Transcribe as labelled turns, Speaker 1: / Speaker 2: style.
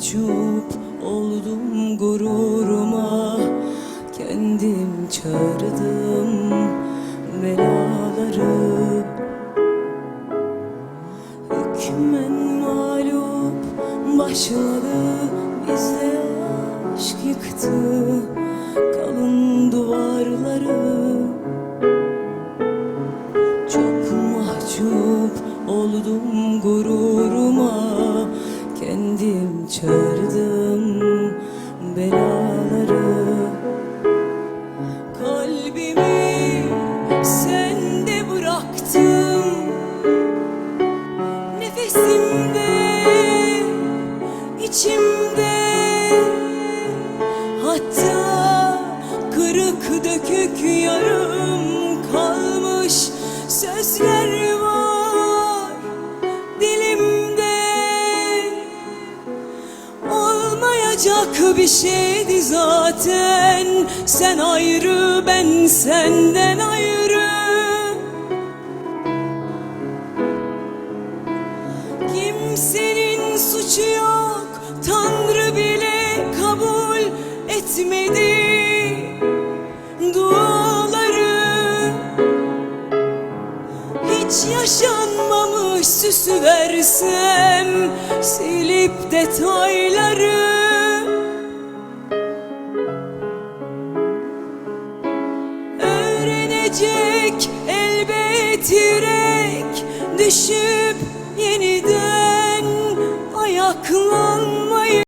Speaker 1: mahcup oldum gururuma. Kendim çağırdım belaları. Hükmen mağlup başladı bizde aşk yıktı kalın duvarları. Çok mahcup oldum Kendim çağırdım belaları. Kalbimi sende bıraktım Nefesimde, içimde. Hatta kırık dökük yarım kalmış sözler var Olmayacak bir şeydi zaten. Sen ayrı ben senden ayrı. Kimsenin suçu yok. Tanrı bile kabul etmedi. Duaları Hiç yaşanmamış süsü versem Silip detayları Öğrenecek elbet yürek Düşüp yeniden ayaklanmak